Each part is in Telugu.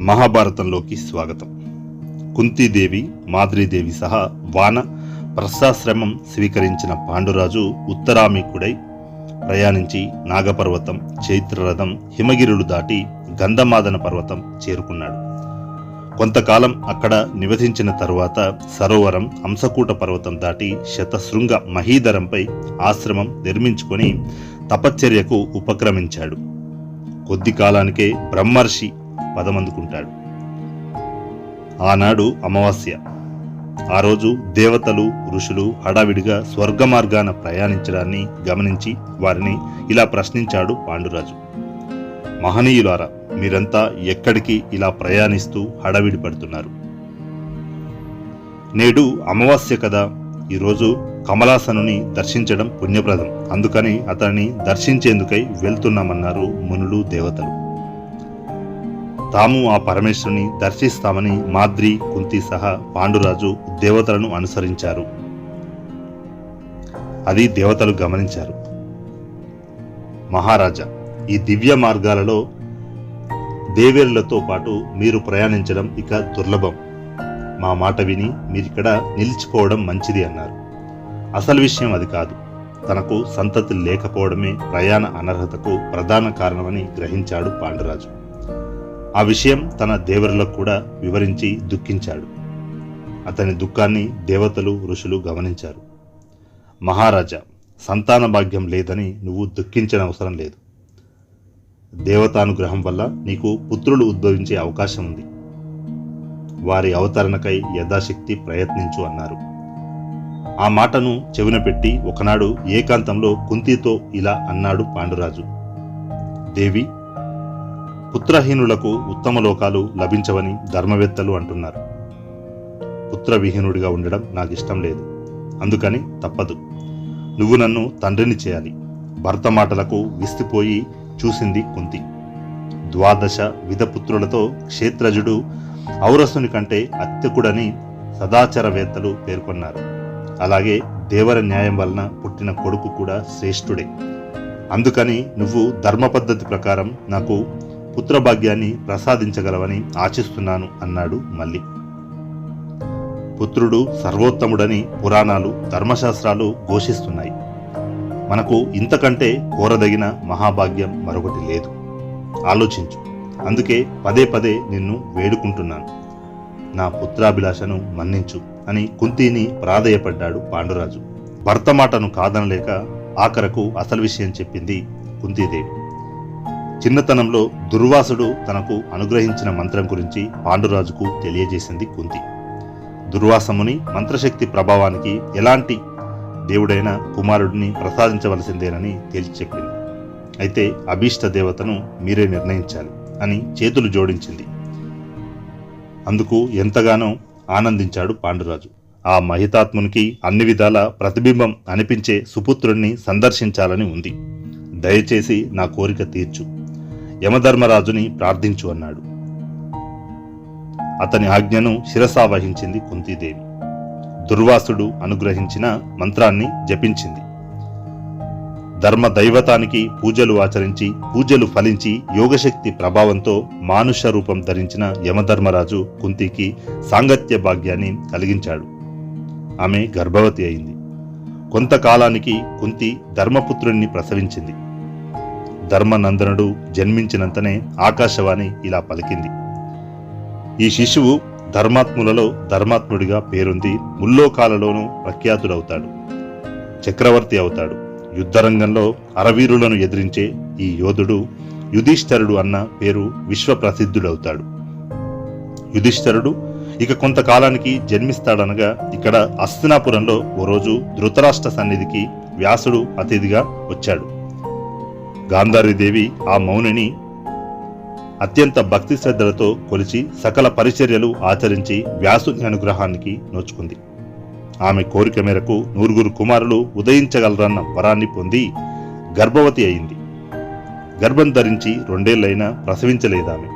మహాభారతంలోకి స్వాగతం. కుంతీదేవి మాద్రీదేవి సహా వాన ప్రస్థాశ్రమం స్వీకరించిన పాండురాజు ఉత్తరామికుడై ప్రయాణించి నాగపర్వతం చైత్రరథం హిమగిరులు దాటి గంధమాదన పర్వతం చేరుకున్నాడు. కొంతకాలం అక్కడ నివసించిన తరువాత సరోవరం హంసకూట పర్వతం దాటి శతశృంగ మహీధరంపై ఆశ్రమం నిర్మించుకొని తపశ్చర్యకు ఉపక్రమించాడు. కొద్ది కాలానికే బ్రహ్మర్షి పదమందుకుంటాడు. ఆనాడు అమావాస్య. ఆ రోజు దేవతలు ఋషులు హడావిడిగా స్వర్గ మార్గాన ప్రయాణించడాన్ని గమనించి వారిని ఇలా ప్రశ్నించాడు పాండురాజు. మహనీయులారా మీరంతా ఎక్కడికి ఇలా ప్రయాణిస్తూ హడావిడి పడుతున్నారు? నేడు అమావాస్య కదా. ఈరోజు కమలాసనుని దర్శించడం పుణ్యప్రదం. అందుకని అతన్ని దర్శించేందుకై వెళ్తున్నామన్నారు మునులు దేవతలు. తాము ఆ పరమేశ్వరుని దర్శిస్తామని మాద్రి కుంతి సహా పాండురాజు దేవతలను అనుసరించారు. అది దేవతలు గమనించారు. మహారాజా ఈ దివ్య మార్గాలలో దేవేరులతో పాటు మీరు ప్రయాణించడం ఇక దుర్లభం. మా మాట విని మీరిక్కడ నిలిచిపోవడం మంచిది అన్నారు. అసలు విషయం అది కాదు. తనకు సంతతి లేకపోవడమే ప్రయాణ అనర్హతకు ప్రధాన కారణమని గ్రహించాడు పాండురాజు. ఆ విషయం తన దేవరులకు కూడా వివరించి దుఃఖించాడు. అతని దుఃఖాన్ని దేవతలు ఋషులు గమనించారు. మహారాజా సంతాన భాగ్యం లేదని నువ్వు దుఃఖించిన అవసరం లేదు. దేవతానుగ్రహం వల్ల నీకు పుత్రులు ఉద్భవించే అవకాశం ఉంది. వారి అవతరణకై యథాశక్తి ప్రయత్నించు అన్నారు. ఆ మాటను చెవిన పెట్టి ఒకనాడు ఏకాంతంలో కుంతితో ఇలా అన్నాడు పాండురాజు. దేవి పుత్రహీనులకు ఉత్తమ లోకాలు లభించవని ధర్మవేత్తలు అంటున్నారు. పుత్రవిహీనుడిగా ఉండడం నాకు ఇష్టం లేదు. అందుకని తప్పదు. నువ్వు నన్ను తండ్రిని చేయాలి. భర్త మాటలకు విసిపోయి చూసింది కుంతి. ద్వాదశ విధపుత్రులతో క్షేత్రజుడు ఔరసుని కంటే అత్యకుడని సదాచారవేత్తలు పేర్కొన్నారు. అలాగే దేవర న్యాయం వలన పుట్టిన కొడుకు కూడా శ్రేష్ఠుడే. అందుకని నువ్వు ధర్మ పద్ధతి ప్రకారం నాకు పుత్రభాగ్యాన్ని ప్రసాదించగలవని ఆశిస్తున్నాను అన్నాడు మళ్ళీ పుత్రుడు సర్వోత్తముడని పురాణాలు ధర్మశాస్త్రాలు ఘోషిస్తున్నాయి. మనకు ఇంతకంటే కోరదగిన మహాభాగ్యం మరొకటి లేదు. ఆలోచించు. అందుకే పదే పదే నిన్ను వేడుకుంటున్నాను. నా పుత్రాభిలాషను మన్నించు అని కుంతిని ప్రాధేయపడ్డాడు పాండురాజు. భర్త మాటను కాదనలేక ఆఖరకు అసలు విషయం చెప్పింది కుంతీదేవి. చిన్నతనంలో దుర్వాసుడు తనకు అనుగ్రహించిన మంత్రం గురించి పాండురాజుకు తెలియజేసింది కుంతి. దుర్వాసముని మంత్రశక్తి ప్రభావానికి ఎలాంటి దేవుడైన కుమారుడిని ప్రసాదించవలసిందేనని తేల్చి చెప్పింది. అయితే అభీష్ట దేవతను మీరే నిర్ణయించాలి అని చేతులు జోడించింది. అందుకు ఎంతగానో ఆనందించాడు పాండురాజు. ఆ మహితాత్మునికి అన్ని విధాల ప్రతిబింబం అనిపించే సుపుత్రుణ్ణి సందర్శించాలని ఉంది. దయచేసి నా కోరిక తీర్చు. యమధర్మరాజుని ప్రార్థించు అన్నాడు. అతని ఆజ్ఞను శిరసావహించింది కుంతీదేవి. దుర్వాసుడు అనుగ్రహించిన మంత్రాన్ని జపించింది. ధర్మ దైవతానికి పూజలు ఆచరించి పూజలు ఫలించి యోగశక్తి ప్రభావంతో మానుష రూపం ధరించిన యమధర్మరాజు కుంతికి సాంగత్య భాగ్యాన్ని కలిగించాడు. ఆమె గర్భవతి అయింది. కొంతకాలానికి కుంతి ధర్మపుత్రుణ్ణి ప్రసవించింది. ధర్మనందనుడు జన్మించినంతనే ఆకాశవాణి ఇలా పలికింది. ఈ శిశువు ధర్మాత్ములలో ధర్మాత్ముడిగా పేరొంది ముల్లోకాలలోనూ ప్రఖ్యాతుడవుతాడు. చక్రవర్తి అవుతాడు. యుద్ధరంగంలో అరవీరులను ఎదిరించే ఈ యోధుడు యుధిష్ఠరుడు అన్న పేరు విశ్వప్రసిద్ధుడవుతాడు. యుధిష్ఠరుడు ఇక కొంతకాలానికి జన్మిస్తాడనగా ఇక్కడ అస్తినాపురంలో ఓ రోజు ధృతరాష్ట్ర సన్నిధికి వ్యాసుడు అతిథిగా వచ్చాడు. గాంధారీదేవి ఆ మౌనిని అత్యంత భక్తి శ్రద్ధలతో కొలిచి సకల పరిచర్యలు ఆచరించి వ్యాసుని అనుగ్రహానికి నోచుకుంది. ఆమె కోరిక మేరకు నూరుగురు కుమారులు ఉదయించగలరన్న వరాన్ని పొంది గర్భవతి అయింది. గర్భం ధరించి రెండేళ్ళైనా ప్రసవించలేదామె.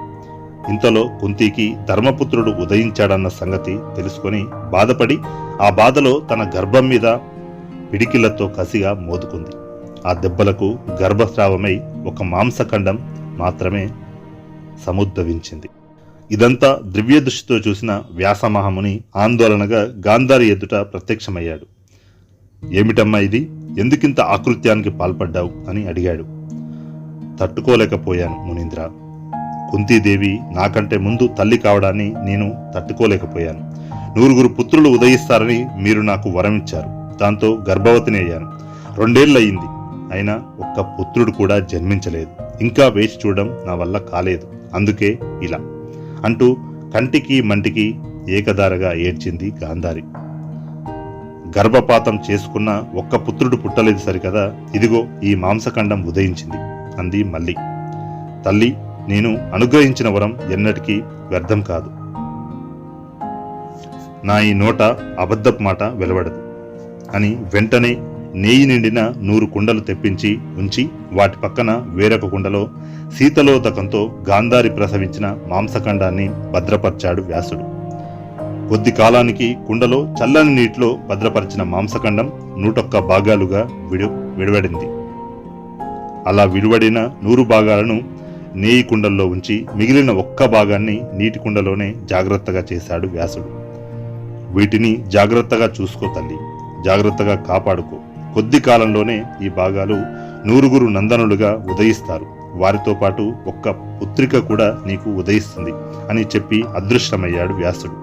ఇంతలో కుంతికి ధర్మపుత్రుడు ఉదయించాడన్న సంగతి తెలుసుకొని బాధపడి ఆ బాధలో తన గర్భం మీద పిడికిళ్ళతో కసిగా మోదుకుంది. ఆ దెబ్బలకు గర్భస్రావమై ఒక మాంసఖండం మాత్రమే సముద్భవించింది. ఇదంతా దివ్య దృష్టితో చూసిన వ్యాసమహాముని ఆందోళనగా గాంధారి ఎదుట ప్రత్యక్షమయ్యాడు. ఏమిటమ్మా ఇది? ఎందుకింత ఆకృత్యానికి పాల్పడ్డావు? అని అడిగాడు. తట్టుకోలేకపోయాను మునీంద్ర. కుంతీదేవి నాకంటే ముందు తల్లి కావడాన్ని నేను తట్టుకోలేకపోయాను. నూరుగురు పుత్రులు ఉదయిస్తారని మీరు నాకు వరం ఇచ్చారు దాంతో గర్భవతిని అయ్యాను. రెండేళ్ళయింది. అయినా ఒక్క పుత్రుడు కూడా జన్మించలేదు. ఇంకా వేచి చూడడం నా వల్ల కాలేదు. అందుకే ఇలా అంటూ కంటికి మంటికి ఏకధారగా ఏడ్చింది గాంధారి. గర్భపాతం చేసుకున్న ఒక్క పుత్రుడు పుట్టలేదు సరికదా? ఇదిగో ఈ మాంసఖండం ఉదయించింది అంది మళ్ళీ తల్లి నేను అనుగ్రహించిన వరం ఎన్నటికీ వ్యర్థం కాదు. నా ఈ నోట అబద్ధపు మాట వెలువడదు అని వెంటనే నెయ్యి నిండిన నూరు కుండలు తెప్పించి ఉంచి వాటి పక్కన వేరొక కుండలో శీతలోదకంతో గాంధారి ప్రసవించిన మాంసఖండాన్ని భద్రపరిచాడు వ్యాసుడు. కొద్ది కాలానికి కుండలో చల్లని నీటిలో భద్రపరిచిన మాంసఖండం నూటొక్క భాగాలుగా విడు విడవడింది. అలా విడివడిన నూరు భాగాలను నేయి కుండల్లో ఉంచి మిగిలిన ఒక్క భాగాన్ని నీటి కుండలోనే జాగ్రత్తగా చేశాడు వ్యాసుడు. వీటిని జాగ్రత్తగా చూసుకో తల్లి జాగ్రత్తగా కాపాడుకో. కొద్ది కాలంలోనే ఈ భాగాలు నూరుగురు నందనులుగా ఉదయిస్తారు. వారితో పాటు ఒక్క పుత్రిక కూడా నీకు ఉదయిస్తుంది అని చెప్పి అదృష్టమయ్యాడు వ్యాసుడు.